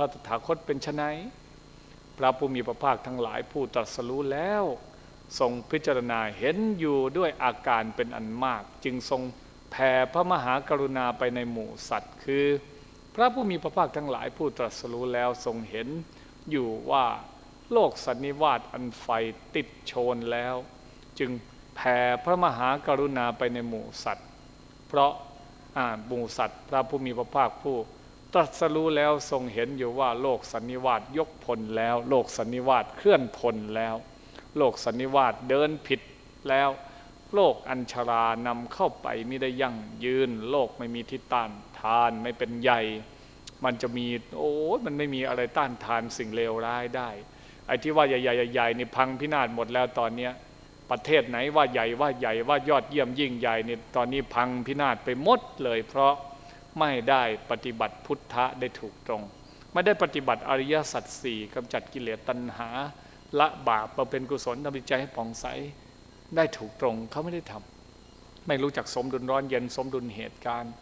พระตถาคตเป็นชนไหนพระผู้มีพระภาคทั้งหลายผู้ตรัสรู้แล้ว ทรงพิจารณาเห็นอยู่ด้วยอาการเป็นอันมาก จึงทรงแผ่พระมหากรุณาไปในหมู่สัตว์ คือ พระผู้มีพระภาคทั้งหลายผู้ตรัสรู้แล้วทรงเห็นอยู่ว่าโลกสันนิวาตอันไฟติดโชนแล้ว จึงแผ่พระมหากรุณาไปในหมู่สัตว์ เพราะหมู่สัตว์ พระผู้มีพระภาคผู้ ตรัสรู้แล้วทรงเห็นอยู่ว่าโลกสันนิวาตยกพลแล้ว โลกสันนิวาตเคลื่อนพลแล้ว โลกสันนิวาตเดินผิดแล้ว โลกอัญชารานำเข้าไปไม่ได้ยั่งยืน โลกไม่มีที่ต้านทานไม่เป็นใหญ่ มันจะมีโอ้มันไม่มีอะไรต้านทานสิ่งเลวร้ายได้ไอ้ที่ว่าใหญ่ๆใหญ่ๆนี่พังพินาศหมดแล้วตอนเนี้ยประเทศไหนว่าใหญ่ว่าใหญ่ว่ายอดเยี่ยมยิ่งใหญ่นี่ตอนนี้พังพินาศไปหมดเลยเพราะ ไม่ได้ปฏิบัติพุทธะได้ถูกตรง ไม่ได้ปฏิบัติอริยสัจสี่กำจัดกิเลสตัณหา ละบาปมาเป็นกุศลทำใจให้ผ่องใสได้ถูกตรงเขาไม่ได้ทำไม่รู้จักสมดุลร้อนเย็นสมดุลเหตุการณ์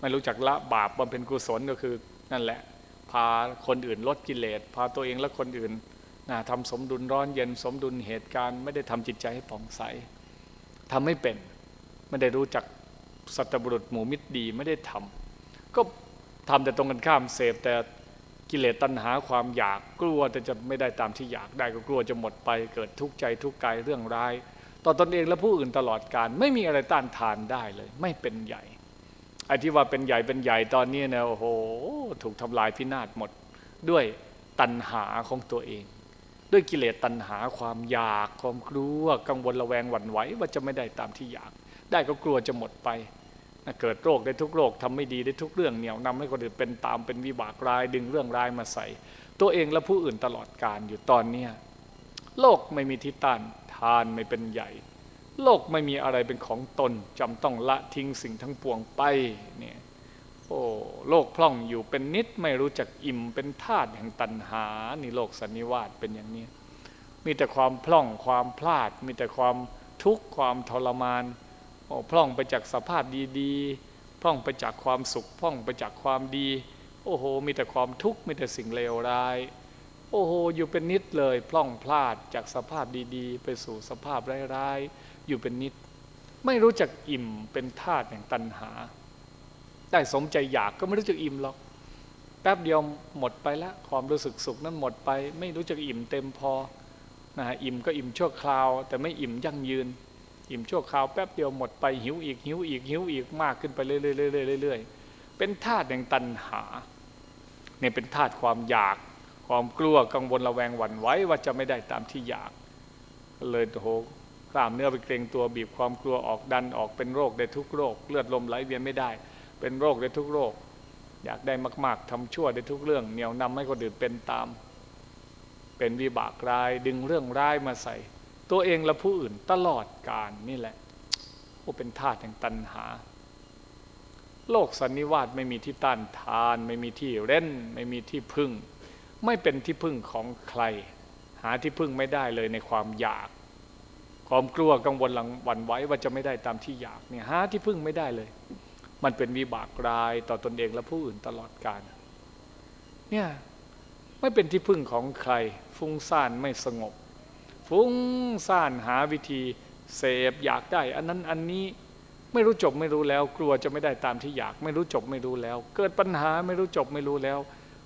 ไม่รู้จักละบาปมาเป็นกุศลก็คือนั่นแหละ พาคนอื่นลดกิเลสพาตัวเองและคนอื่นนะทำสมดุลร้อนเย็น สมดุลเหตุการณ์ ไม่ได้ทำจิตใจให้ผ่องใสทำไม่เป็น ไม่ได้รู้จัก สัตบุรุษหมู่มิตรดีไม่ได้ทำก็ทำแต่ตรงกันข้ามเสพแต่กิเลสตัณหาความอยากกลัวแต่จะไม่ได้ตามที่อยากได้ก็กลัวจะหมดไป เกิดทุกข์ใจทุกข์กายเรื่องร้าย ต่อตอนเองและผู้อื่นตลอดการไม่มีอะไรต้านทานได้เลย ไม่เป็นใหญ่ไอ้ที่ว่าเป็นใหญ่เป็นใหญ่ตอนนี้เนี่ยโอ้โหถูกทำลายพินาศหมด ด้วยตัณหาของตัวเอง ด้วยกิเลสตัณหาความอยากความกลัวกังวลระแวงหวั่นไหวว่าจะไม่ได้ตามที่อยาก ได้ก็กลัวจะหมดไปเกิดโรคได้ทุกโรคทำไม่ดีได้ทุกเรื่องเหนี่ยวนำให้คนอื่นเป็นตามเป็นวิบากร้ายดึงเรื่องร้ายมาใส่ ตัวเองและผู้อื่นตลอดการอยู่ตอนเนี้โลกไม่มีที่ต้านทานไม่เป็นใหญ่ โลกไม่มีอะไรเป็นของตนจำต้องละทิ้งสิ่งทั้งปวงไปเนี่ยโอ้โลกพร่องอยู่เป็นนิดไม่รู้จักอิ่มเป็นธาตุแห่งตัณหานี่โลกสันนิวาสเป็นอย่างนี้ มีแต่ความพร่องความพลาด มีแต่ความทุกข์ความทรมาน พร่องไปจากสภาพดีๆ พร่องไปจากความสุข พร่องไปจากความดี โอ้โห มีแต่ความทุกข์ มีแต่สิ่งเลวร้าย โอ้โห อยู่เป็นนิดเลยพร่องพลาดจากสภาพดีๆ ไปสู่สภาพร้ายๆ อยู่เป็นนิด ไม่รู้จักอิ่มเป็นธาตุแห่งตัณหา ได้สมใจอยากก็ไม่รู้จักอิ่มหรอก แป๊บเดียวหมดไปแล้ว ความรู้สึกสุขนั้นหมดไป ไม่รู้จักอิ่มเต็มพอ นะฮะ อิ่มก็อิ่มชั่วคราว แต่ไม่อิ่มยั่งยืน อิ่มชั่วคราวแป๊บเดียวหมดไปหิวอีกหิวอีกหิวอีกมากขึ้นไปเรื่อยๆเรื่อยๆเป็นธาตุแห่งตัณหาเนี่ยเป็นธาตุความอยาก ความกลัวกังวลระแวงหวั่นไหวว่าจะไม่ได้ตามที่อยาก เลยโหกล้ามเนื้อไปเกรงตัวบีบความกลัวออกดันออกเป็นโรคได้ทุกโรค เลือดลมไหลเวียนไม่ได้ เป็นโรคได้ทุกโรค อยากได้มากๆทำชั่วได้ทุกเรื่องเหนียวนำให้คนอื่นเป็นตาม เป็นวิบากร้ายดึงเรื่องร้ายมาใส่ ตัวเองและผู้อื่นตลอดการนี่แหละโอ้เป็นธาตุแห่งตัณหา โลกสันนิวาตไม่มีที่ต้านทาน ไม่มีที่เล่น ไม่มีที่พึ่ง ไม่เป็นที่พึ่งของใคร หาที่พึ่งไม่ได้เลยในความอยาก ความกลัวกังวลหลังวันไว้ว่าจะไม่ได้ตามที่อยากเนี่ยหาที่พึ่งไม่ได้เลย มันเป็นวิบากรายต่อตนเองและผู้อื่นตลอดกาลเนี่ยไม่เป็นที่พึ่งของใคร ฟุ้งซ่านไม่สงบ ฟุ้งซ่านหาวิธี เสพอยากได้ อันนั้นอันนี้ไม่รู้จบไม่รู้แล้ว กลัวจะไม่ได้ตามที่อยาก ไม่รู้จบไม่รู้แล้ว เกิดปัญหาไม่รู้จบไม่รู้แล้ว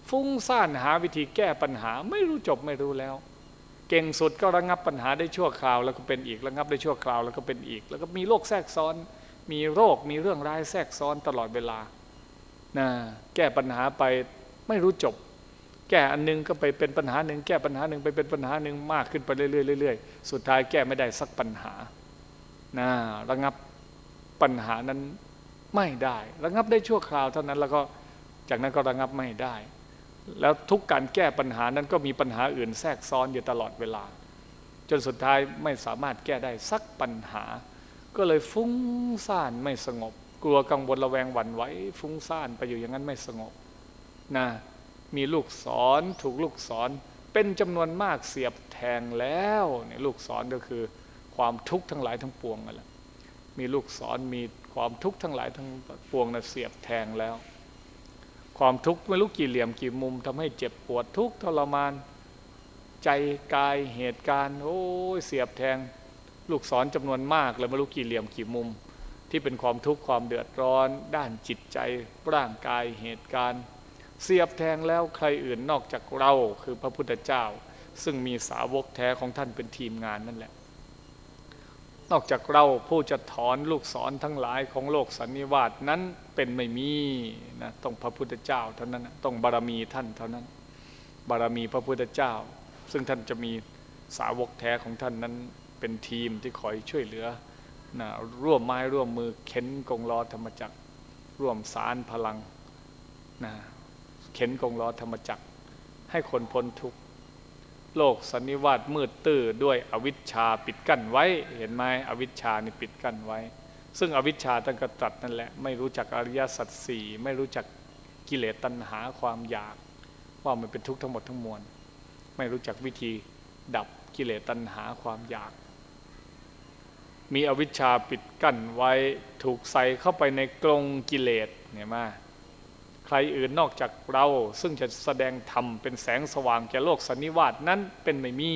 ฟุ้งซ่านหาวิธีแก้ปัญหา ไม่รู้จบไม่รู้แล้ว เก่งสุดก็ระงับปัญหาได้ชั่วคราว แล้วก็เป็นอีกระงับได้ชั่วคราวแล้วก็เป็นอีก แล้วก็มีโรคแทรกซ้อน มีโรคมีเรื่องร้ายแทรกซ้อนตลอดเวลานะแก้ปัญหาไปไม่รู้จบ แก้อันนึงก็ไปเป็นปัญหาหนึ่งแก้ปัญหาหนึ่งไปเป็นปัญหาหนึ่งมากขึ้นไปเรื่อยๆสุดท้ายแก้ไม่ได้สักปัญหานะระงับปัญหานั้นไม่ได้ ระงับได้ชั่วคราวเท่านั้นแล้วก็จากนั้นก็ระงับไม่ได้ แล้วทุกการแก้ปัญหานั้นก็มีปัญหาอื่นแทรกซ้อนอยู่ตลอดเวลา จนสุดท้ายไม่สามารถแก้ได้สักปัญหา ก็เลยฟุ้งซ่านไม่สงบ กลัวกังวลระแวงหวั่นไหวฟุ้งซ่านไปอยู่อย่างนั้นไม่สงบนะ มีลูกศรถูกลูกศรเป็นจำนวนมากเสียบแทงแล้วเนี่ยลูกศรก็คือความทุกข์ทั้งหลายทั้งปวงนั่นแหละมีลูกศรมีความทุกข์ทั้งหลายทั้งปวงนะเสียบแทงแล้ว ความทุกข์ไม่รู้กี่เหลี่ยมกี่มุมทำให้เจ็บปวดทุกข์ทรมาน ใจกายเหตุการณ์ โอ้ยเสียบแทง ลูกศรจำนวนมากเลยไม่รู้กี่เหลี่ยมกี่มุม ที่เป็นความทุกข์ความเดือดร้อน ด้านจิตใจร่างกายเหตุการณ์ เสียบแทงแล้วใครอื่นนอกจากเราคือพระพุทธเจ้า ซึ่งมีสาวกแท้ของท่านเป็นทีมงานนั่นแหละ นอกจากเราผู้จะถอนลูกศรทั้งหลายของโลกสันนิวาสนั้นเป็นไม่มีนะต้องพระพุทธเจ้าเท่านั้นต้องบารมีท่านเท่านั้น บารมีพระพุทธเจ้า ซึ่งท่านจะมีสาวกแท้ของท่านนั้นเป็นทีมที่คอยช่วยเหลือนะร่วมไม้ร่วมมือเข็นกงล้อธรรมจักรร่วมสารพลังนะ เข็นกงล้อธรรมจักร ให้คนพ้นทุกข์โลกสันนิวาสมืดตื้อด้วยอวิชชาปิดกั้นไว้เห็นไหมอวิชชานี่ปิดกั้นไว้ ซึ่งอวิชชาท่านก็ตรัสนั่นแหละ ไม่รู้จักอริยสัจสี่ไม่รู้จักกิเลสตัณหาความอยาก ว่ามันเป็นทุกข์ทั้งหมดทั้งมวล ไม่รู้จักวิธีดับกิเลสตัณหาความอยาก มีอวิชชาปิดกั้นไว้ถูกใส่เข้าไปในกรงกิเลสเนี่ยมา ใครอื่นนอกจากเรา ซึ่งจะแสดงธรรมเป็นแสงสว่างแก่โลกสันนิวาสนั้นเป็นไม่มี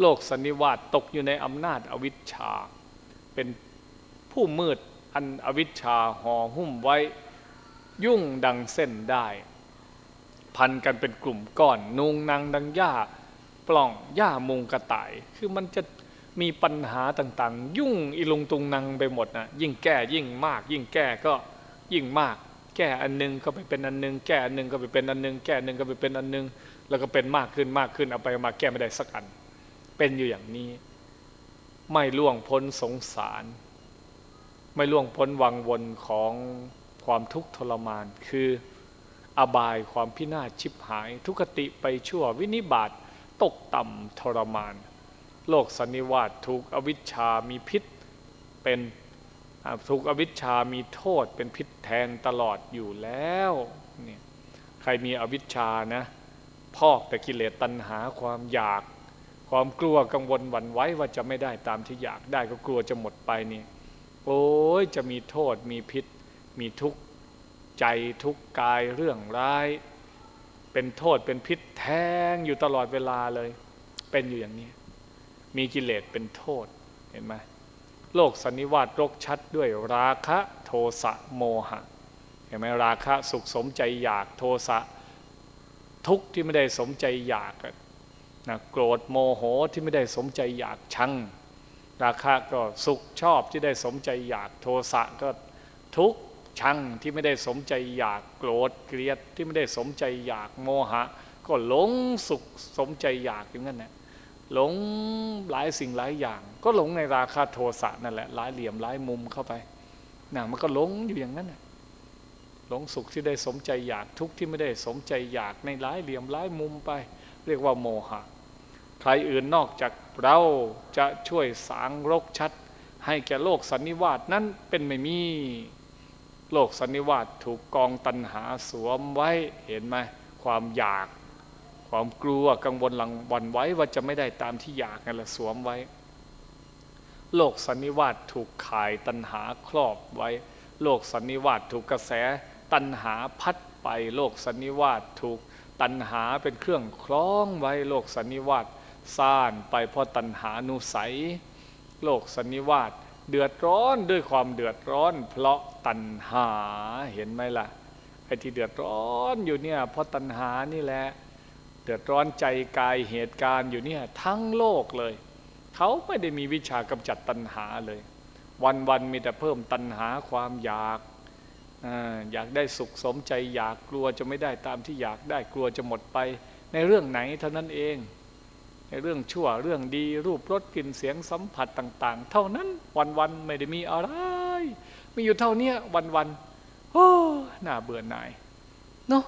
โลกสันนิวาสตกอยู่ในอำนาจอวิชชา เป็นผู้มืดอันอวิชชาห่อหุ้มไว้ ยุ่งดังเส้นได้ พันกันเป็นกลุ่มก้อนนุงนางดังหญ้าปล่องหญ้ามุงกระต่าย คือมันจะ มีปัญหาต่างๆ ยุ่งอีลุงตุงนางไปหมดนะยิ่งแก้ยิ่งมาก ยิ่งแก้ก็ยิ่งมาก แก้อันหนึงก็ไปเป็นอันหนึง แก้อันหนึงก็ไปเป็นอันหนึง แก้อันหนึงก็ไปเป็นอันหนึง แล้วก็เป็นมากขึ้นมากขึ้นเอาไปมาแก้ไม่ได้สักอัน เป็นอยู่อย่างนี้ ไม่ล่วงพ้นสงสาร ไม่ล่วงพ้นวังวนของความทุกข์ทรมานคืออบายความพินาศชิบหาย ทุกติไปชั่ววินิบาตตกต่ำทรมาน โลกสันนิวาสถูกอวิชชามีพิษเป็นถูกอวิชชามีโทษเป็นพิษแทงตลอดอยู่แล้วเนี่ยใครมีอวิชชานะพอกแต่กิเลสตัณหาความอยาก ความกลัวกังวลหวั่นไหวว่าจะไม่ได้ตามที่อยากได้ก็กลัวจะหมดไปนี่โอ้ยจะมีโทษมีพิษ มีทุกข์ใจทุกข์กายเรื่องร้าย เป็นโทษเป็นพิษแทงอยู่ตลอดเวลาเลย เป็นอยู่อย่างนี้ มีกิเลสเป็นโทษเห็นไหมโลกสันนิวาสรกชัดด้วยราคะโทสะโมหะ เห็นไหมราคะสุขสมใจอยากโทสะทุกข์ที่ไม่ได้สมใจอยากนะโกรธโมโหที่ไม่ได้สมใจอยากชังราคะก็สุขชอบที่ได้สมใจอยากโทสะก็ทุกข์ชังที่ไม่ได้สมใจอยากโกรธเกลียดที่ไม่ได้สมใจอยากโมหะ ก็หลงสุขสมใจอยากอย่างนั้นแหละ หลงหลายสิ่งหลายอย่าง ก็หลงในราคะโทสะนั่นแหละหลายเหลี่ยมหลายมุมเข้าไปนะมันก็หลงอยู่อย่างนั้นหละหลงสุขที่ได้สมใจอยากทุกข์ที่ไม่ได้สมใจอยากในหลายเหลี่ยมหลายมุมไป เรียกว่าโมหะ ใครอื่นนอกจากเราจะช่วยสางรกชัด ให้แก่โลกสันนิวาสนั้นเป็นไม่มีโลกสันนิวาสถูกกองตันหาสวมไว้เห็นไหมความอยาก ความกลัวกังวลหลังวันไว้ว่าจะไม่ได้ตามที่อยากนั่นแหละสวมไว้ โลกสันนิวาสถูกขายตันหาครอบไว้ โลกสันนิวาสถูกกระแสตันหาพัดไป โลกสันนิวาสถูกตันหาเป็นเครื่องคล้องไว้ โลกสันนิวาสซ่านไปเพราะตันหานุสัย โลกสันนิวาสเดือดร้อนด้วยความเดือดร้อน เพราะตันหาเห็นไหมล่ะไอ้ที่เดือดร้อนอยู่เนี่ยเพราะตันหานี่แหละ เดือดร้อนใจกายเหตุการณ์อยู่เนี่ยทั้งโลกเลย เขาไม่ได้มีวิชากำจัดตัณหาเลย วันวันๆมีแต่เพิ่มตัณหาความอยากอยากได้สุขสมใจอยากกลัวจะไม่ได้ตามที่อยากได้กลัวจะหมดไป ในเรื่องไหนเท่านั้นเอง ในเรื่องชั่วเรื่องดีรูปรสกลิ่นเสียงสัมผัสต่าง ๆ เท่านั้นวันวันๆไม่ได้มีอะไร มีอยู่เท่านี้วันวันๆโอ้หน่าเบื่อหน่ายเนาะ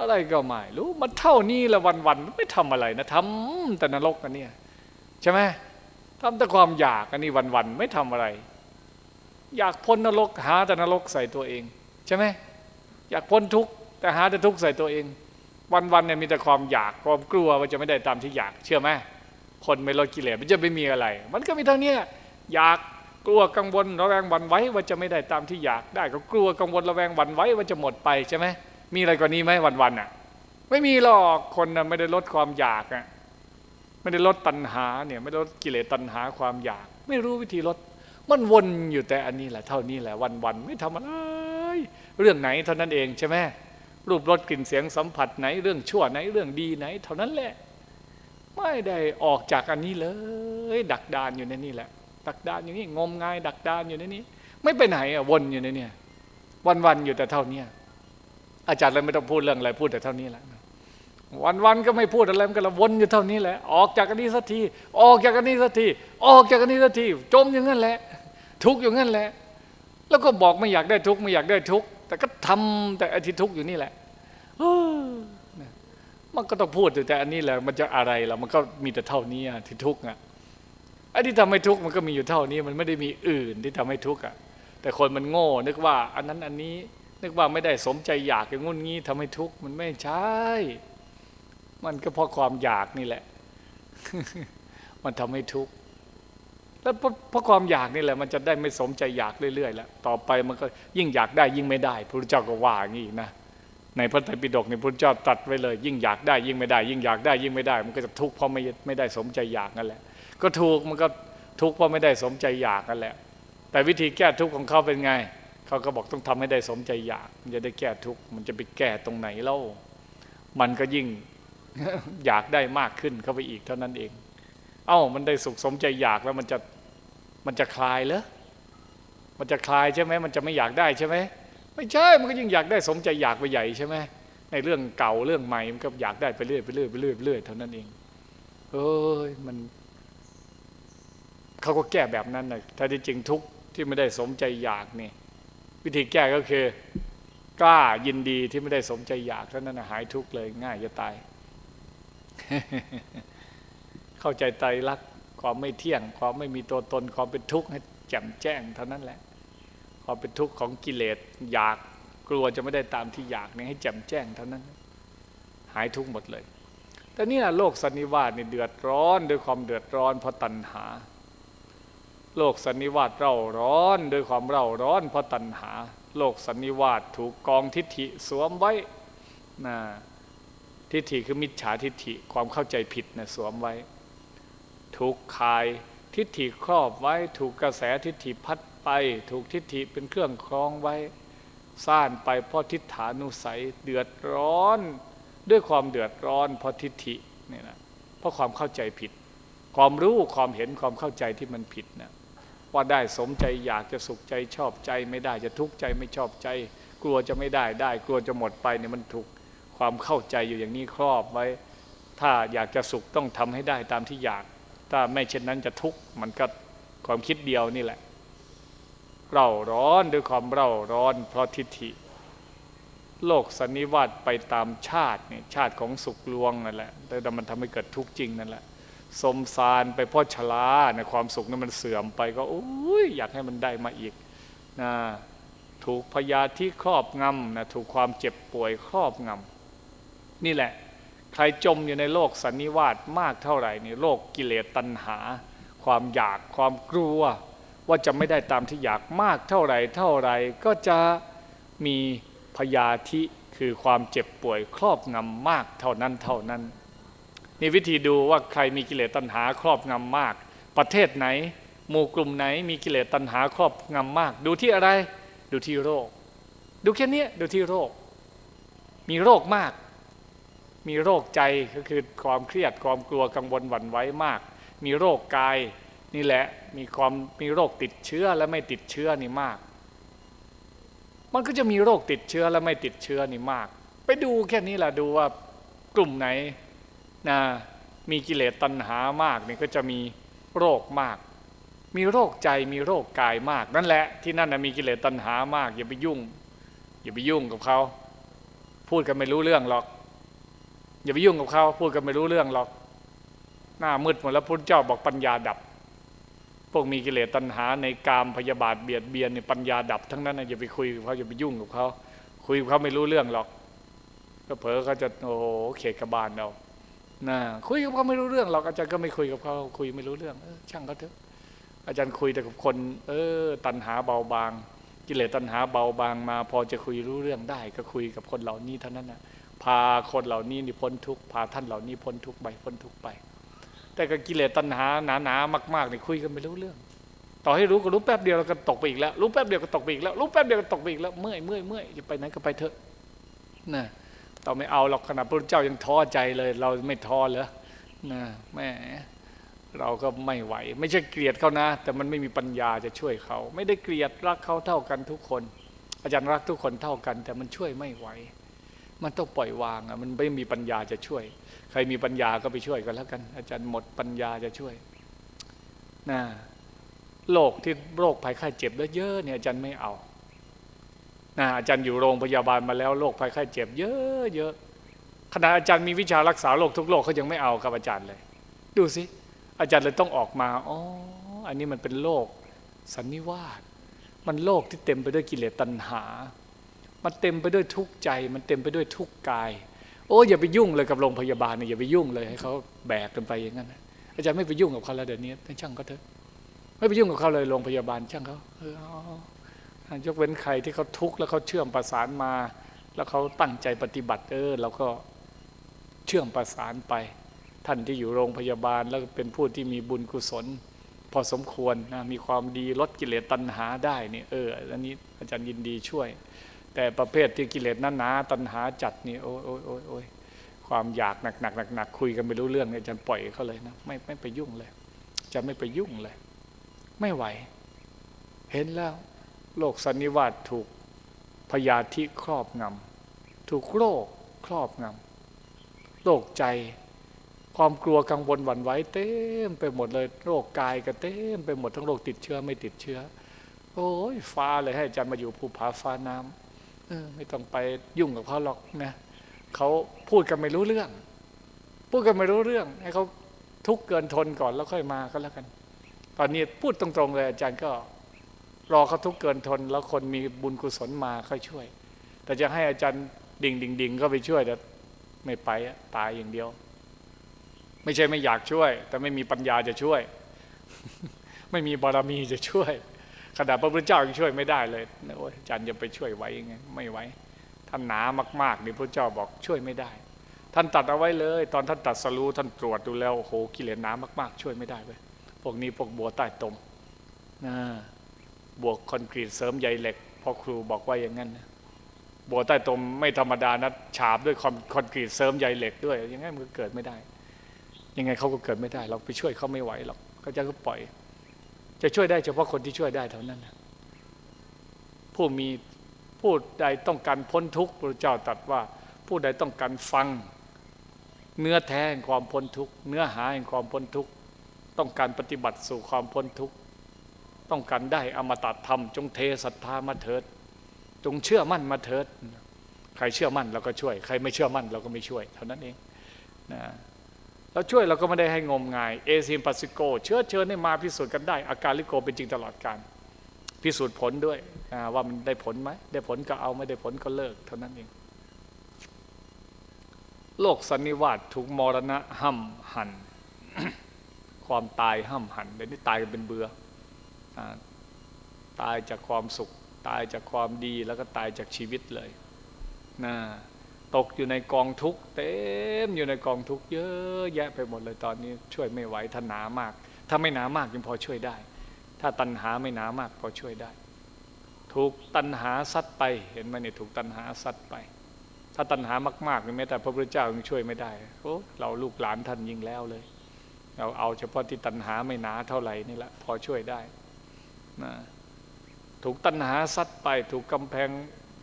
อะไรก็ไม่รู้มันเท่านี้ละวันวันๆไม่ทำอะไรนะทำแต่นรกกันเนี่ยใช่ไหมทำแต่ความอยากอันนี้วันวันๆไม่ทำอะไร อยากพ้นนรกหาแต่นรกใส่ตัวเอง ใช่ไหมอยากพ้นทุกข์แต่หาแต่ทุกข์ใส่ตัวเอง วันวันๆเนี่ยมีแต่ความอยากความกลัวว่าจะไม่ได้ตามที่อยาก เชื่อไหมคนไม่ลดกิเลสมันจะไม่มีอะไร มันก็มีเท่านี้อยากกลัวกังวลระแวงวันไหวว่าจะไม่ได้ตามที่อยากได้ก็กลัวกังวลระแวงวันไหวว่าจะหมดไปใช่ไหม มีอะไรกว่านี้ไหมวันๆอะ ไม่มีหรอกคนนะไม่ได้ลดความอยากอะไม่ได้ลดตัณหาเนี่ยไม่ลดกิเลสตัณหาความอยาก ไม่รู้วิธีลด มันวนอยู่แต่อันนี้แหละเท่านี้แหละวันๆไม่ทำอะไรเรื่องไหนเท่านั้นเองใช่ไหมรูปรสกลิ่นเสียงสัมผัสไหนเรื่องชั่วไหนเรื่องดีไหน เท่านั้นแหละ ไม่ได้ออกจากอันนี้เลย ดักดานอยู่ในนี่แหละ ดักดานอยู่นี่งมงาย ดักดานอยู่ในนี้ ไม่ไปไหนอะวนอยู่ในนี่ยวันๆอยู่แต่เท่านี้ อาจารย์เลยไม่ต้องพูดเรื่องอะไรพูดแต่เท่านี้แหละวันๆก็ไม่พูดอะไรมันก็ละวนอยู่เท่านี้แหละ ออกจากอันนี้สักทีออกจากอันนี้สักทีออกจากอันนี้สักทีจมอย่างนั้นแหละ ทุกอย่างนั้นแหละ แล้วก็บอกไม่อยากได้ทุกไม่อยากได้ทุกแต่ก็ทำแต่อธิทุกอยู่นี่แหละมันก็ต้องพูดแต่อันนี้แหละ มันจะอะไรล่ะมันก็มีแต่เท่านี้อะที่ทุกข์อะไอ้ที่ทำให้ทุกข์มันก็มีอยู่เท่านี้ มันไม่ได้มีอื่นที่ทำให้ทุกข์อะแต่คนมันโง่นึกว่า อันนั้นอันนี้ นึกว่าไม่ได้สมใจอยากอย่างงุ่นงี้ทำให้ทุกข์มันไม่ใช่ มันก็เพราะความอยากนี่แหละ มันทำให้ทุกข์แล้วเพราะเพราะความอยากนี่แหละ มันจะได้ไม่สมใจอยากเรื่อยๆแล้วต่อไปมันก็ยิ่งอยากได้ยิ่งไม่ได้พระเจ้าก็ว่าอย่างนี้นะในพระไตรปิฎกในพระเจ้าตรัสไว้เลย ยิ่งอยากได้ยิ่งไม่ได้ ยิ่งอยากได้ยิ่งไม่ได้ มันก็จะทุกข์เพราะไม่ไม่ได้สมใจอยากนั่นแหละ ก็ถูกมันก็ทุกข์เพราะไม่ได้สมใจอยากนั่นแหละ แต่วิธีแก้ทุกข์ของเขาเป็นไง เขาก็บอกต้องทำให้ได้สมใจอยากมันจะได้แก้ทุกข์มันจะไปแก้ตรงไหนเล่า มันก็ยิ่งอยากได้มากขึ้นเข้าไปอีกเท่านั้นเอง เอ้ามันได้สุขสมใจอยากแล้วมันจะมันจะคลายเหรอมันจะคลายใช่ไหมมันจะไม่อยากได้ใช่ไหมไม่ใช่ มันก็ยิ่งอยากได้สมใจอยากไปใหญ่ใช่ไหมในเรื่องเก่าเรื่องใหม่มันก็อยากได้ไปเรื่อยไปเรื่อยไปเรื่อยไปเรื่อยเท่านั้นเองเอ้ยมันเขาก็แก้แบบนั้นนะถ้าที่จริงทุกที่ไม่ได้สมใจอยากนี่ วิธีแก้ก็คือกล้ายินดีที่ไม่ได้สมใจอยากเท่านั้นนะหายทุกข์เลยง่ายจะตาย เข้าใจไตรลักความไม่เที่ยง ความไม่มีตัวตนความเป็นทุกข์ให้แจ่มแจ้งเท่านั้นแหละความเป็นทุกข์ของกิเลสอยากกลัวจะไม่ได้ตามที่อยากนี่ให้แจ่มแจ้งเท่านั้น หายทุกข์หมดเลย แต่นี่โลกสันนิวาสนี่เดือดร้อนด้วยความเดือดร้อนเพราะตัณหา โลกสันนิวาสเร่าร้อนด้วยความเร่าร้อนเพราะตัณหา โลกสันนิวาสถูกกองทิฏฐิสวมไว้นะทิฏฐิคือมิจฉาทิฏฐิความเข้าใจผิดนะสวมไว้ ถูกคายทิฏฐิครอบไว้ ถูกกระแสทิฏฐิพัดไป ถูกทิฏฐิเป็นเครื่องครองไว้ซ่านไปเพราะทิฏฐานุสัยเดือดร้อน ด้วยความเดือดร้อนเพราะทิฏฐินี่นะเพราะความเข้าใจผิด ความรู้ความเห็นความเข้าใจที่มันผิดนะ ว่าได้สมใจอยากจะสุขใจชอบใจไม่ได้จะทุกข์ใจไม่ชอบใจ กลัวจะไม่ได้ได้กลัวจะหมดไปเนี่ยมันถูกความเข้าใจอยู่อย่างนี้ครอบไว้ ถ้าอยากจะสุขต้องทำให้ได้ตามที่อยาก ถ้าไม่เช่นนั้นจะทุกข์มันก็ความคิดเดียวนี่แหละเร่าร้อนด้วยความเร่าร้อนเพราะทิฏฐิ โลกสันนิวาตไปตามชาติเนี่ยชาติของสุขลวงนั่นแหละแต่มันทำให้เกิดทุกข์จริงนั่นแหละ สมสารไปพราะชลาในความสุขนั้นมันเสื่อมไปก็อ้ยอยากให้มันได้มาอีกนะถูกพยาธิครอบงำนะถูกความเจ็บป่วยครอบงำนี่แหละ ใครจมอยู่ในโลกสันนิวาตมากเท่าไหร่นี่โลกกิเลสตัณหา ความอยากความกลัว ว่าจะไม่ได้ตามที่อยากมากเท่าไหร่เท่าไหร่ก็จะมีพยาธิคือความเจ็บป่วยครอบงำมากเท่านั้นเท่านั้น นี่วิธีดูว่าใครมีกิเลสตัณหาครอบงำมาก ประเทศไหน หมู่กลุ่มไหนมีกิเลสตัณหาครอบงำมาก ดูที่อะไรดูที่โรค ดูแค่นี้ดูที่โรค มีโรคมาก มีโรคใจก็คือความเครียดความกลัวกังวลหวั่นไหวมาก มีโรคกายนี่แหละมีความมีโรคติดเชื้อและไม่ติดเชื้อนี่มาก มันก็จะมีโรคติดเชื้อและไม่ติดเชื้อนี่มาก ไปดูแค่นี้แหละดูว่ากลุ่มไหน นะมีกิเลสตัณหามากนี่ก็จะมีโรคมาก มีโรคใจมีโรคกายมาก นั่นแหละที่นั่นนะมีกิเลสตัณหามาก อย่าไปยุ่ง อย่าไปยุ่งกับเขาพูดกันไม่รู้เรื่องหรอก อย่าไปยุ่งกับเขาพูดกันไม่รู้เรื่องหรอก หน้ามืดหมดแล้วพุทธเจ้าบอกปัญญาดับ พวกมีกิเลสตัณหาในกามพยาบาทเบียดเบียนในปัญญาดับทั้งนั้นนะอย่าไปคุยกับเขาอย่าไปยุ่งกับเขาคุยกับเขาไม่รู้เรื่องหรอกก็เผลอเขาจะโอ้โหเขกบาลเรา นะคุยกับเขาไม่รู้เรื่องหรอกอาจารย์ก็ไม่คุยกับเขาคุยไม่รู้เรื่องช่างเขาเถอะ อาจารย์คุยแต่กับคน เออ ตัณหาเบาบาง กิเลสตัณหาเบาบางมา พอจะคุยรู้เรื่องได้ ก็คุยกับคนเหล่านี้เท่านั้นนะพาคนเหล่านี้นี่พ้นทุกข์พาท่านเหล่านี้พ้นทุกข์ไปพ้นทุกข์ไป แต่กับกิเลสตัณหาหนาๆมากๆนี่คุยกันไม่รู้เรื่อง ต่อให้รู้ก็รู้แป๊บเดียวแล้วก็ตกไปอีกแล้วรู้แป๊บเดียวก็ตกไปอีกแล้วรู้แป๊บเดียวก็ตกไปอีกแล้วเมื่อยเมื่อยเมื่อยจะไปไหนก็ไปเถอะนะ ต่อไม่เอาหรอกขนาดพระเจ้ายังท้อใจเลย เราไม่ท้อเหรอนะแม่เราก็ไม่ไหว ไม่ใช่เกลียดเขานะ แต่มันไม่มีปัญญาจะช่วยเขา ไม่ได้เกลียดรักเขาเท่ากันทุกคน อาจารย์รักทุกคนเท่ากัน แต่มันช่วยไม่ไหว มันต้องปล่อยวางอะมันไม่มีปัญญาจะช่วย ใครมีปัญญาก็ไปช่วยกันแล้วกัน อาจารย์หมดปัญญาจะช่วยนะโรคที่โรคภัยไข้เจ็บเยอะเนี่ยอาจารย์ไม่เอา นะอาจารย์อยู่โรงพยาบาลมาแล้วโรคภัยไข้เจ็บเยอะๆขณะอาจารย์มีวิชารักษาโรคทุกโรคเขายังไม่เอากับอาจารย์เลย ดูสิอาจารย์เลยต้องออกมาอ๋ออันนี้มันเป็นโรคสันนิวาสมันโรคที่เต็มไปด้วยกิเลสตัณหา มันเต็มไปด้วยทุกข์ใจ มันเต็มไปด้วยทุกข์กาย โอ้อย่าไปยุ่งเลยกับโรงพยาบาลเนี่ยอย่าไปยุ่งเลยให้เขาแบกกันไปอย่างนั้นอาจารย์ไม่ไปยุ่งกับเขาแล้วเดี๋ยวนี้ช่างเขาเถอะ ไม่ไปยุ่งกับเขาเลยโรงพยาบาลช่างเขาเออ ยกเว้นใครที่เขาทุกข์แล้วเขาเชื่อมประสานมา แล้วเขาตั้งใจปฏิบัติเออเราก็เชื่อมประสานไป ท่านที่อยู่โรงพยาบาลแล้วเป็นผู้ที่มีบุญกุศล พอสมควรนะมีความดีลดกิเลสตัณหาได้นี่เอออันนี้อาจารย์ยินดีช่วย แต่ประเภทที่กิเลสนั้นหนาตัณหาจัดนี่โอ้ยโอ้ยโอ้ยโอ้ยความอยากหนักหนักหนักหนักคุยกันไม่รู้เรื่องเนี่ยอาจารย์ปล่อยเขาเลยนะไม่ไม่ไปยุ่งเลยจะไม่ไปยุ่งเลย ไม่ไหว เห็นแล้ว โลกสันนิวาตถูกพยาธิครอบงำถูกโรคครอบงำโรคใจ ความกลัวกังวลหวั่นไหวเต็มไปหมดเลยโรคกายก็เต็มไปหมดทั้งโรคติดเชื้อไม่ติดเชื้อ โอ้ยฟ้าเลยให้อาจารย์มาอยู่ภูผาฟ้าน้ำออไม่ต้องไปยุ่งกับเขาหรอกนะเขาพูดกันไม่รู้เรื่อง พูดกันไม่รู้เรื่อง ให้เขาทุกข์เกินทนก่อนแล้วค่อยมาก็แล้วกัน ตอนนี้พูดตรงๆเลยอาจารย์ก็ รอเขาทุกเกินทน แล้วคนมีบุญกุศลมาค่อยช่วย แต่จะให้อาจารย์ดิ่งดิ่งดิ่งก็ไปช่วยแต่ไม่ไปอะตายอย่างเดียว ไม่ใช่ไม่อยากช่วย แต่ไม่มีปัญญาจะช่วย ไม่มีบารมีจะช่วยขนาดพระพุทธเจ้ายังช่วยไม่ได้เลยโอ้ยอาจารย์จะไปช่วยไหวยังไงไม่ไหวท่านหนามากๆนี่พระเจ้าบอกช่วยไม่ได้ ท่านตัดเอาไว้เลย ตอนท่านตัดสรู้ท่านตรวจดูแล้วโอ้โหกิเลสหนามาก ๆ ช่วยไม่ได้เลยพวกนี้พวกบัวใต้ตมนะ บวกคอนกรีตเสริมใยเหล็กพ่อครูบอกว่าอย่างนั้นนะบัวใต้ตมไม่ธรรมดานะฉาบด้วยคอนกรีตเสริมใยเหล็กด้วยยังไงมันก็เกิดไม่ได้ ยังไงเขาก็เกิดไม่ได้ เราไปช่วยเขาไม่ไหวหรอกเขาจะก็ปล่อย จะช่วยได้เฉพาะคนที่ช่วยได้เท่านั้นผู้มีผู้ใดต้องการพ้นทุกข์พระเจ้าตรัสว่า ผู้ใดต้องการฟัง เนื้อแท้แห่งความพ้นทุกข์เนื้อหาแห่งความพ้นทุกข์ต้องการปฏิบัติสู่ความพ้นทุกข์ ต้องการได้อมตะธรรม จงเทศรัทธามาเถิด จงเชื่อมั่นมาเถิด ใครเชื่อมั่นเราก็ช่วย ใครไม่เชื่อมั่นเราก็ไม่ช่วย เท่านั้นเองนะเราช่วยเราก็ไม่ได้ให้งมงาย เอซิมปัสิโก เชื้อเชิญให้มาพิสูจน์กันได้ อาการลิโกเป็นจริงตลอดการพิสูจน์ผลด้วยว่ามันได้ผลไหมได้ผลก็เอาไม่ได้ผลก็เลิก เท่านั้นเองโลกสันนิวาตถูกมรณะห้ำหัน ความตายห้ำหันเดี๋ยวนี้ตายกันเป็นเบื่อ ตายจากความสุข ตายจากความดีแล้วก็ตายจากชีวิตเลยนะตกอยู่ในกองทุกข์เต็มอยู่ในกองทุกข์เยอะแยะไปหมดเลยตอนนี้ช่วยไม่ไหวถ้าหนามาก ถ้าไม่หนามากยังพอช่วยได้ ถ้าตัณหาไม่หนามากพอช่วยได้ ถูกตัณหาซัดไปเห็นไหมเนี่ยถูกตัณหาซัดไป ถ้าตัณหามากๆนี่แม้แต่พระพุทธเจ้ายังช่วยไม่ได้โอ้เราลูกหลานท่านยิงแล้วเลยเราเอาเฉพาะที่ตัณหาไม่หนาเท่าไหร่นี่แหละพอช่วยได้ นะถูกตัณหาซัดไปถูกกำแพง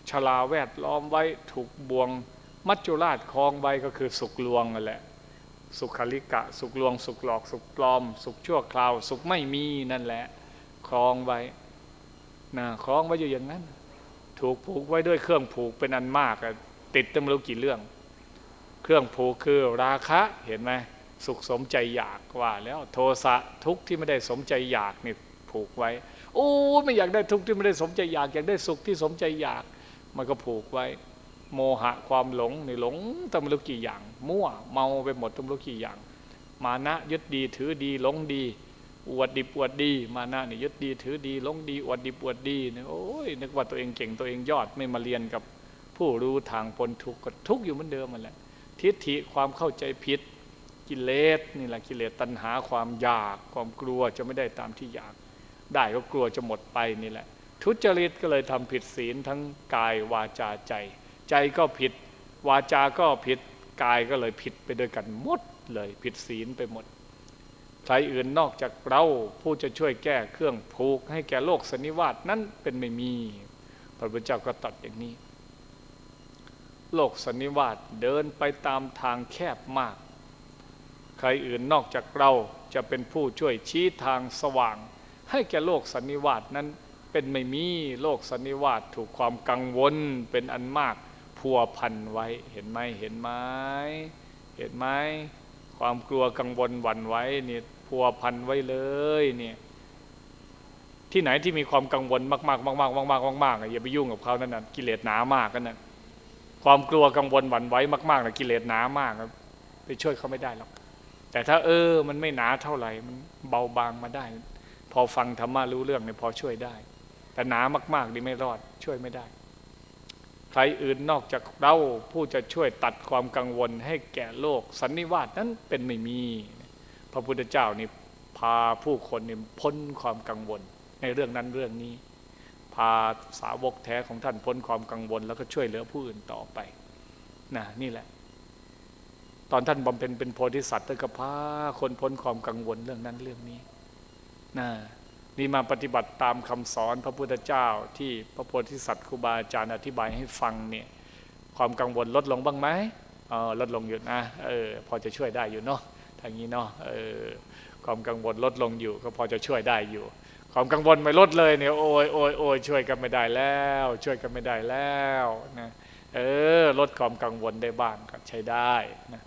ชลาแวดล้อมไว้ถูกบ่วงมัจจุราชคลองไว้ก็คือสุขลวงนั่นแหละ สุขลิกะ สุขลวง สุขหลอก สุขปลอม สุขชั่วคราว สุขไม่มีนั่นแหละคลองไว้นะคล้องไว้อยู่อย่างนั้น ถูกผูกไว้ด้วยเครื่องผูกเป็นอันมากติดเต็มรู้กี่เรื่อง เครื่องผูกคือราคะเห็นไหมสุขสมใจอยากว่าแล้วโทสะทุกที่ไม่ได้สมใจอยากนี่ผูกไว้ โอ้ไม่อยากได้ทุกข์ที่ไม่ได้สมใจอยากอยากได้สุขที่สมใจอยาก มันก็ผูกไว้ โมหะความหลงนี่หลงตั้งไม่รู้กี่อย่าง มั่วเมาไปหมดตั้งไม่รู้กี่อย่าง มานะยึดดีถือดีหลงดี อวดดิบอวดดี มานะนี่ยึดดีถือดีหลงดีอวดดิบอวดดีเนี่ยโอ้ยนึกว่าตัวเองเก่งตัวเองยอดไม่มาเรียนกับผู้รู้ทางพ้นทุกข์ก็ทุกข์อยู่เหมือนเดิมมันแหละทิฏฐิความเข้าใจผิดกิเลสนี่แหละกิเลสตัณหาความอยากความกลัวจะไม่ได้ตามที่อยาก ได้ก็กลัวจะหมดไปนี่แหละ ทุจริตก็เลยทำผิดศีลทั้งกายวาจาใจ ใจก็ผิด วาจาก็ผิดกายก็เลยผิดไปด้วยกันหมดเลยผิดศีลไปหมดใครอื่นนอกจากเราผู้จะช่วยแก้เครื่องผูก ให้แก่โลกสนนิวาสนั้นเป็นไม่มี พระพุทธเจ้าก็ตรัสอย่างนี้ โลกสนนิวาสเดินไปตามทางแคบมาก ใครอื่นนอกจากเราจะเป็นผู้ช่วยชี้ทางสว่าง ให้แก่โลกสันนิวาสนั้นเป็นไม่มีโลกสันนิวาสถูกความกังวลเป็นอันมากพัวพันไว้เห็นไหมเห็นไหมเห็นไหมความกลัวกังวลหวั่นไว้นี่พัวพันไว้เลยเนี่ยที่ไหนที่มีความกังวลมากๆมากๆมากๆมากๆอย่าไปยุ่งกับเขานั่นน่ะกิเลสหนามากกันน่ะความกลัวกังวลหวั่นไวมากๆนะกิเลสหนามากไปช่วยเขาไม่ได้หรอกแต่ถ้าเออมันไม่หนาเท่าไหร่มันเบาบางมาได้ พอฟังธรรมะรู้เรื่องเนี่ยพอช่วยได้ แต่หนามากๆนี่ไม่รอดช่วยไม่ได้ ใครอื่นนอกจากเราผู้จะช่วยตัดความกังวลให้แก่โลก สันนิวาสนั้นเป็นไม่มี พระพุทธเจ้านี่พาผู้คนนี่พ้นความกังวล ในเรื่องนั้นเรื่องนี้ พาสาวกแท้ของท่านพ้นความกังวล แล้วก็ช่วยเหลือผู้อื่นต่อไปนะนี่แหละ ตอนท่านบำเพ็ญเป็นโพธิสัตว์ท่านก็พาคนพ้นความกังวลเรื่องนั้นเรื่องนี้ นะนี่มาปฏิบัติตามคำสอนพระพุทธเจ้าที่พระโพธิสัตว์ครูบาอาจารย์อธิบายให้ฟังเนี่ยความกังวลลดลงบ้างไหมเออลดลงอยู่นะเออพอจะช่วยได้อยู่เนาะทางนี้เนาะเออความกังวลลดลงอยู่ก็พอจะช่วยได้อยู่ ความกังวลไม่ลดเลยเนี่ยโอ้ยโอ้ยโอ้ยช่วยกันไม่ได้แล้ว ช่วยกันไม่ได้แล้วนะเออลดความกังวลได้บ้างก็ใช้ได้นะ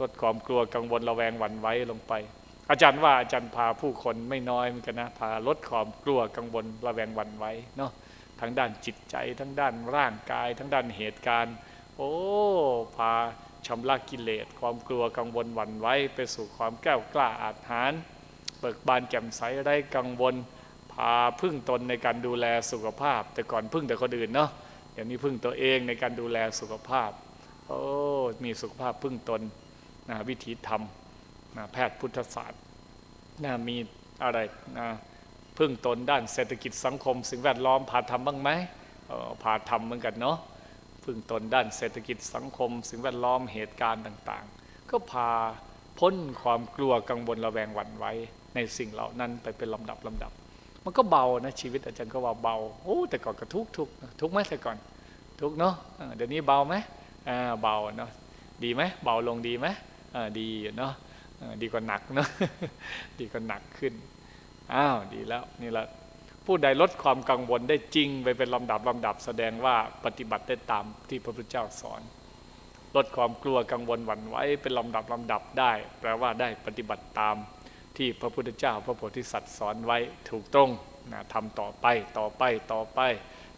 ลดความกลัวกังวลระแวงหวั่นไหวลงไป อาจารย์ว่าอาจารย์พาผู้คนไม่น้อยเหมือนกันนะพาลดความกลัวกังวลระแวงวันไหวเนาะทั้งด้านจิตใจ ทั้งด้านร่างกาย ทั้งด้านเหตุการณ์ โอ้พาชำระกิเลส ความกลัวกังวลวันไหวไปสู่ความแก้วกล้าอาถรรเบิกบานแจ่มใสไร้กังวล พาพึ่งตนในการดูแลสุขภาพ แต่ก่อนพึ่งแต่คนอื่นเนาะอย่างนี้พึ่งตัวเองในการดูแลสุขภาพ โอ้มีสุขภาพพึ่งตนนะวิถีธรรม นะแพทย์พุทธศาสตร์นะมีอะไรนะพึ่งตนด้านเศรษฐกิจสังคม สิ่งแวดล้อมผ่าทำบ้างไหมผ่าทำเหมือนกันเนาะพึ่งตนด้านเศรษฐกิจสังคม สิ่งแวดล้อมเหตุการณ์ต่างๆ ก็พาพ้นความกลัวกังวลระแวงหวั่นไหวในสิ่งเหล่านั้นไปเป็นลำดับลำดับ มันก็เบานะชีวิตอาจารย์ก็ว่าเบาโอ้แต่ก่อนก็ทุกทุกทุกไหมแต่ก่อนทุกเนาะเดี๋ยวนี้เบาไหมเบาเนาะดีไหมเบาลงดีไหมดีเนาะ ดีกว่าหนักเนาะดีกว่าหนักขึ้นอ้าวดีแล้วนี่ละผู้ใดลดความกังวลได้จริงไปเป็นลำดับลำดับ แสดงว่าปฏิบัติได้ตามที่พระพุทธเจ้าสอน ลดความกลัวกังวลหวั่นไหวเป็นลำดับลำดับได้ แปลว่าได้ปฏิบัติตามที่พระพุทธเจ้า พระโพธิสัตว์สอนไว้ถูกตรงนะทำต่อไปต่อไปต่อไป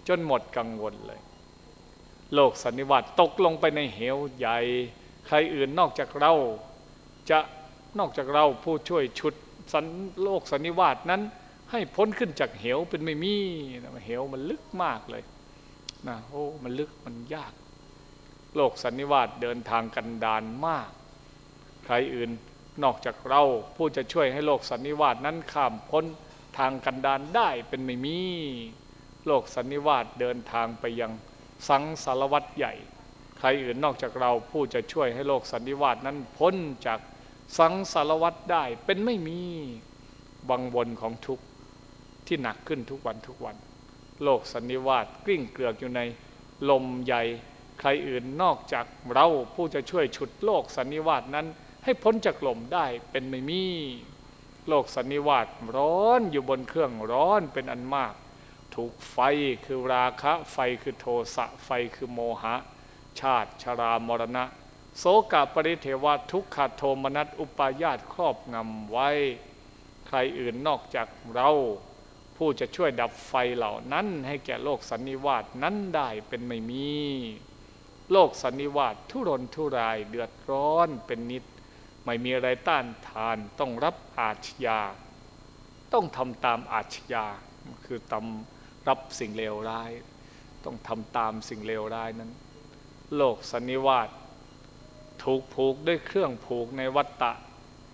จนหมดกังวลเลย โลกสันนิวาตตกลงไปในเหวใหญ่ ใครอื่นนอกจากเราจะ นอกจากเราผู้ช่วยชุดสันโลกสันนิวาตนั้น ให้พ้นขึ้นจากเหวเป็นไม่มีนะเหวมันลึกมากเลยนะโอ้มันลึกมันยาก โลกสันนิวาตเดินทางกันดานมาก ใครอื่นนอกจากเราผู้จะช่วยให้โลกสันนิวาตนั้นข้ามพ้นทางกันดานได้เป็นไม่มีโลกสันนิวาตเดินทางไปยังสังสารวัตรใหญ่ ใครอื่นนอกจากเราผู้จะช่วยให้โลกสันนิวาตนั้นพ้นจาก สังสารวัตรได้เป็นไม่มีวังวนของทุกข์ที่หนักขึ้นทุกวันทุกวัน โลกสันนิวาตกลิ้งเกลือกอยู่ในลมใหญ่ใครอื่นนอกจากเราผู้จะช่วยฉุดโลกสันนิวาตนั้น ให้พ้นจากลมได้เป็นไม่มี โลกสันนิวาตร้อนอยู่บนเครื่องร้อนเป็นอันมาก ถูกไฟคือราคะไฟคือโทสะไฟคือโมหะ ชาติชรามรณะ โสกปริเทวทุกขโทมนัสอุปายาตครอบงำไว้ ใครอื่นนอกจากเรา ผู้จะช่วยดับไฟเหล่านั้นให้แก่โลกสันนิวาสนั้นได้เป็นไม่มี โลกสันนิวาสทุรนทุรายเดือดร้อนเป็นนิด ไม่มีอะไรต้านทานต้องรับอาชญา ต้องทำตามอาชญาคือตำรับสิ่งเลวร้าย ต้องทำตามสิ่งเลวร้ายนั้น โลกสันนิวาส ถูกผูกด้วยเครื่องผูกในวัฏฏะ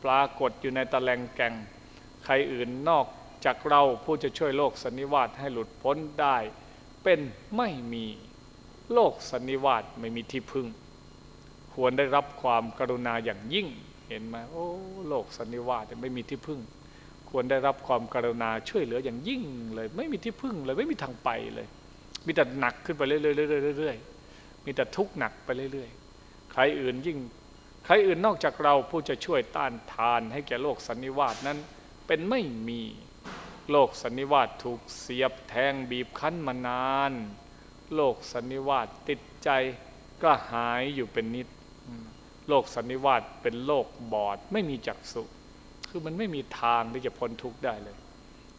ปรากฏอยู่ในตะแลงแก่ง ใครอื่นนอกจากเราผู้จะช่วยโลกสันนิวาสให้หลุดพ้นได้ เป็นไม่มีโลกสันนิวาสไม่มีที่พึ่ง ควรได้รับความกรุณาอย่างยิ่งเห็นไหมโอ้โลกสันนิวาสไม่มีที่พึ่ง ควรได้รับความกรุณาช่วยเหลืออย่างยิ่งเลย ไม่มีที่พึ่งเลยไม่มีทางไปเลย มีแต่หนักขึ้นไปเรื่อยๆเรื่อยๆมีแต่ทุกข์หนักไปเรื่อยๆ ใครอื่นยิ่ง ใครอื่นนอกจากเราผู้จะช่วยต้านทานให้แก่โลกสันนิวาสนั้น เป็นไม่มีโลกสันนิวาสถูกเสียบแทงบีบคั้นมานาน โลกสันนิวาสติดใจก็หายอยู่เป็นนิด โลกสันนิวาสเป็นโลกบอดไม่มีจักษุคือมันไม่มีทางที่จะพ้นทุกข์ได้เลย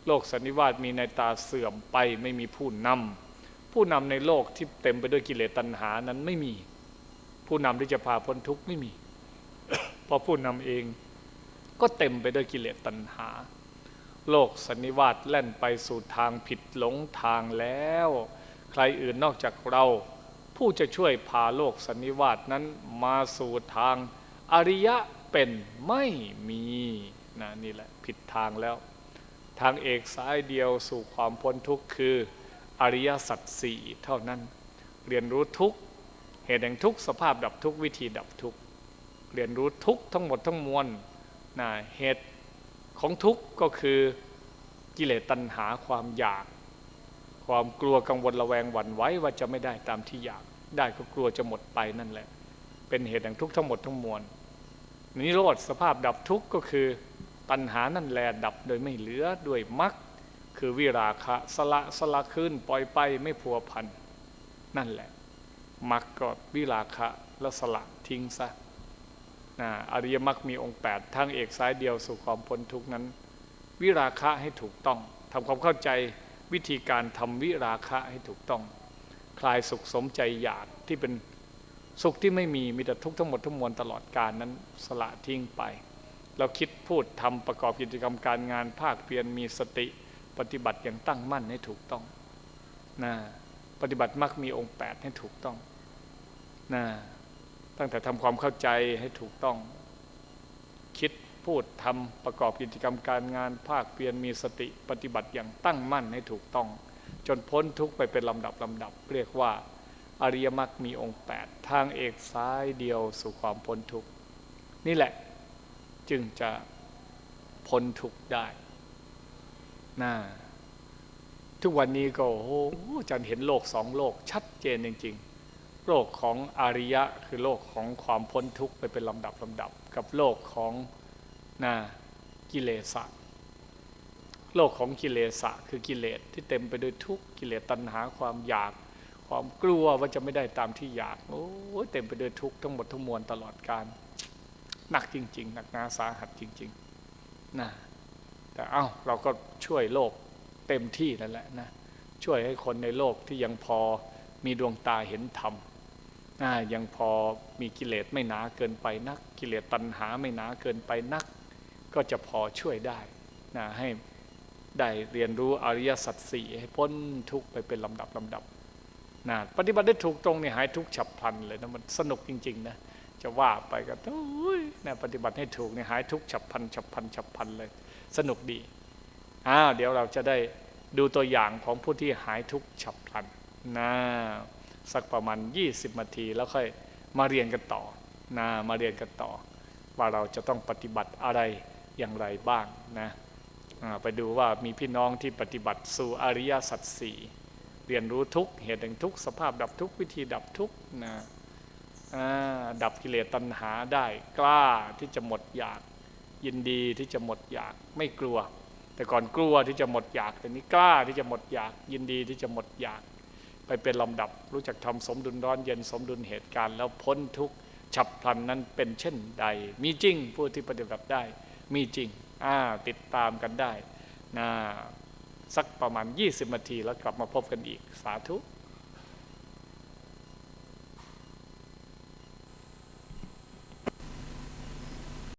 โลกสันนิวาสมีในตาเสื่อมไปไม่มีผู้นำผู้นำในโลกที่เต็มไปด้วยกิเลสตัณหานั้นไม่มี ผู้นำที่จะพาพ้นทุกข์ไม่มี เพราะผู้นำเองก็เต็มไปด้วยกิเลสตัณหา โลกสันนิวาสแล่นไปสู่ทางผิดหลงทางแล้ว ใครอื่นนอกจากเรา ผู้จะช่วยพาโลกสันนิวาสนั้นมาสู่ทางอริยะเป็นไม่มีนะนี่แหละผิดทางแล้ว ทางเอกสายเดียวสู่ความพ้นทุกข์คือ อริยสัจสี่เท่านั้น เรียนรู้ทุกข์ เหตุแห่งทุกสภาพดับทุกวิธีดับทุกเรียนรู้ทุกทั้งหมดทั้งมวลนะเหตุของทุกก็คือกิเลสตัณหาความอยาก ความกลัวกังวลระแวงหวั่นไหวว่าจะไม่ได้ตามที่อยากได้ก็กลัวจะหมดไปนั่นแหละ เป็นเหตุแห่งทุกทั้งหมดทั้งมวลนิโรธสภาพดับทุกข์ก็คือตัณหานั่นแหละดับโดยไม่เหลือด้วยมรรคคือวิราคะสละสละขึ้นปล่อยไปไม่พัวพันนั่นแหละ มรรคก็วิราคะแล้วสละทิ้งซะนะอริยมรรคมีองค์ 8ทางเอกสายเดียวสู่ความพ้นทุกนั้น วิราคะให้ถูกต้องทำความเข้าใจวิธีการทำวิราคะให้ถูกต้อง คลายสุขสมใจอยากที่เป็นสุขที่ไม่มีมีแต่ทุกข์ทั้งหมดทั้งมวลตลอดการนั้นสละทิ้งไป เราคิดพูดทำประกอบกิจกรรมการงานภาคเพียรมีสติปฏิบัติอย่างตั้งมั่นให้ถูกต้องนะ ปฏิบัติมักมีองค์ 8 ให้ถูกต้องนะตั้งแต่ทำความเข้าใจให้ถูกต้อง คิดพูดทำประกอบกิจกรรมการงานภาคเพียรมีสติปฏิบัติอย่างตั้งมั่นให้ถูกต้อง จนพ้นทุกไปเป็นลำดับลำดับ เรียกว่า อริยมรรคมีองค์ 8 ทางเอกซ้ายเดียวสู่ความพ้นทุกนี่แหละจึงจะพ้นทุกได้นะ ทุกวันนี้ก็โอ้จันเห็นโลกสองโลกชัดเจนจริงๆ โลกของอริยะคือโลกของความพ้นทุกข์ไปเป็นลำดับลำดับ กับโลกของนะกิเลสะโลกของกิเลสะคือกิเลสที่เต็มไปด้วยทุกข์กิเลสตัณหาความอยาก ความกลัวว่าจะไม่ได้ตามที่อยากโอ้เต็มไปด้วยทุกข์ทั้งหมดทั้งมวลตลอดการหนักจริง ๆ หนักหนาสาหัสจริงๆนะแต่เอา้าเราก็ช่วยโลก เต็มที่นั่นแหละนะช่วยให้คนในโลกที่ยังพอมีดวงตาเห็นธรรมยังพอมีกิเลสไม่หนาเกินไปนัก กิเลสตัณหาไม่หนาเกินไปนัก ก็จะพอช่วยได้นะให้ได้เรียนรู้อริยสัจสี่ให้พ้นทุกไปเป็นลำดับลำดับนะปฏิบัติได้ถูกตรงนี่หายทุกฉับพลันเลยนะมันสนุกจริงๆนะจะว่าไปก็โอ้ยนะปฏิบัติให้ถูกนี่หายทุกฉับพลันฉับพลันฉับพลันเลย สนุกดี อ้าวเดี๋ยวเราจะได้ดูตัวอย่างของผู้ที่หายทุกฉับพลันนะสักประมาณ 20นาทีแล้วค่อยมาเรียนกันต่อนะมาเรียนกันต่อ ว่าเราจะต้องปฏิบัติอะไรอย่างไรบ้างนะไปดูว่ามีพี่น้องที่ปฏิบัติสู่อริยสัจสี่เรียนรู้ทุกเหตุแห่งทุกสภาพดับทุกวิธีดับทุกนะดับกิเลสตัณหาได้กล้าที่จะหมดอยาก ยินดีที่จะหมดอยากไม่กลัว แต่ก่อนกลัวที่จะหมดอยากแต่นี้กล้าที่จะหมดอยาก ยินดีที่จะหมดอยาก ไปเป็นลำดับ รู้จักทำสมดุลร้อนเย็นสมดุลเหตุการณ์ แล้วพ้นทุกฉับพลันนั้นเป็นเช่นใด มีจริงผู้ที่ปฏิบัติได้ มีจริงอ่าติดตามกันได้นะสักประมาณ 20นาทีแล้วกลับมาพบกันอีกสาธุ